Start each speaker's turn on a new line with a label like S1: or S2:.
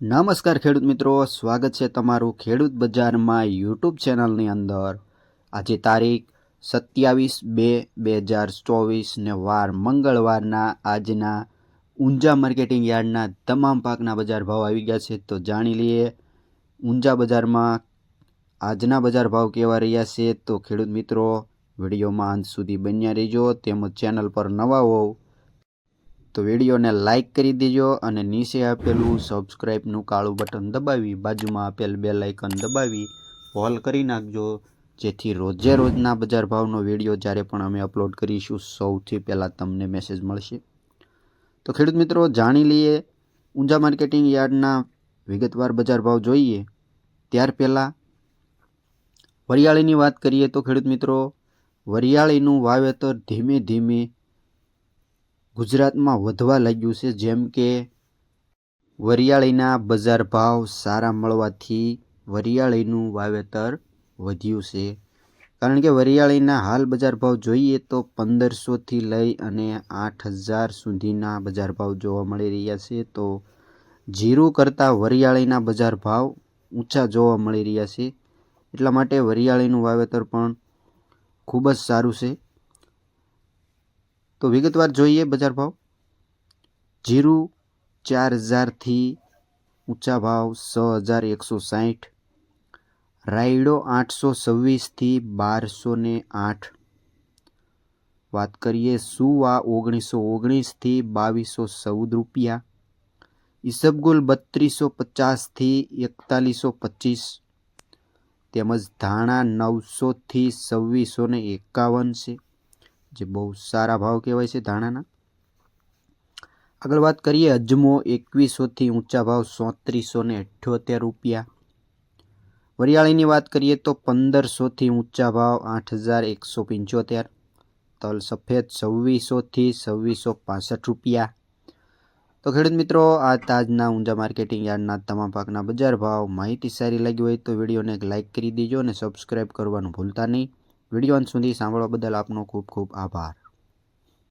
S1: નમસ્કાર ખેડૂત મિત્રો, સ્વાગત છે તમારું ખેડૂત બજારમાં યુટ્યુબ ચેનલની અંદર. આજે તારીખ સત્યાવીસ બે બે હજાર ચોવીસ ને વાર મંગળવારના આજના ઊંઝા માર્કેટિંગ યાર્ડના તમામ પાકના બજાર ભાવ આવી ગયા છે. તો જાણી લઈએ ઊંઝા બજારમાં આજના બજાર ભાવ કેવા રહ્યા છે. તો ખેડૂત મિત્રો, વિડીયોમાં અંત સુધી બન્યા રહેજો. તેમજ ચેનલ પર નવા હોવ તો વિડીયોને લાઇક કરી દેજો અને નીચે આપેલું સબસ્ક્રાઈબનું કાળું બટન દબાવી, બાજુમાં આપેલ બે લાઇકન દબાવી ઓલ કરી નાખજો. જેથી રોજે રોજના બજાર ભાવનો વીડિયો જ્યારે પણ અમે અપલોડ કરીશું, સૌથી પહેલાં તમને મેસેજ મળશે. તો ખેડૂત મિત્રો, જાણી લઈએ, ઊંઝા માર્કેટિંગ યાર્ડના વિગતવાર બજાર ભાવ જોઈએ. ત્યાર પહેલાં, વરિયાળીની વાત કરીએ તો ખેડૂત મિત્રો, વરિયાળીનું વાવેતર ધીમે ધીમે ગુજરાતમાં વધવા લાગ્યું છે, જેમ કે વરિયાળીના બજાર ભાવ સારા મળવાથી વરિયાળીનું વાવેતર વધ્યું છે. કારણ કે વરિયાળીના હાલ બજાર ભાવ જોઈએ તો પંદરસોથી લઈ અને આઠ હજાર સુધીના બજાર ભાવ જોવા મળી રહ્યા છે. તો જીરું કરતાં વરિયાળીના બજાર ભાવ ઊંચા જોવા મળી રહ્યા છે. એટલા માટે વરિયાળીનું વાવેતર પણ ખૂબ જ સારું છે. તો વિગતવાર જોઈએ બજાર ભાવ. જીરું ચાર હજારથી ઊંચા ભાવ છ હજાર એકસો સાઠ રાયડો આઠસો છવ્વીસથી બારસો ને આઠ. વાત કરીએ સુવા ઓગણીસો ઓગણીસથી બાવીસો ચૌદ રૂપિયા. ઈસબગુલ બત્રીસો પચાસથી એકતાલીસો પચીસ. તેમજ ધાણા નવસોથી છવ્વીસો ને એકાવન છે. જે બહુ સારા ભાવ કહેવાય છે ધાણાના. આગળ વાત કરીએ અજમો એકવીસોથી ઊંચા ભાવ સોત્રીસો ને અઠ્યોતેર રૂપિયા. વરિયાળીની વાત કરીએ તો પંદરસોથી ઊંચા ભાવ આઠ હજાર એકસો પંચોતેર તલ સફેદ છવ્વીસોથી છવ્વીસો પાસઠ રૂપિયા. તો ખેડૂત મિત્રો, આ તાજના ઊંઝા માર્કેટિંગ યાર્ડના તમામ પાકના બજાર ભાવ માહિતી સારી લાગી હોય તો વિડીયોને એક લાઇક કરી દેજો અને સબસ્ક્રાઇબ કરવાનું ભૂલતા નહીં. વીડિયો અંત સુધી સાંભળવા બદલ આપનો ખૂબ ખૂબ આભાર.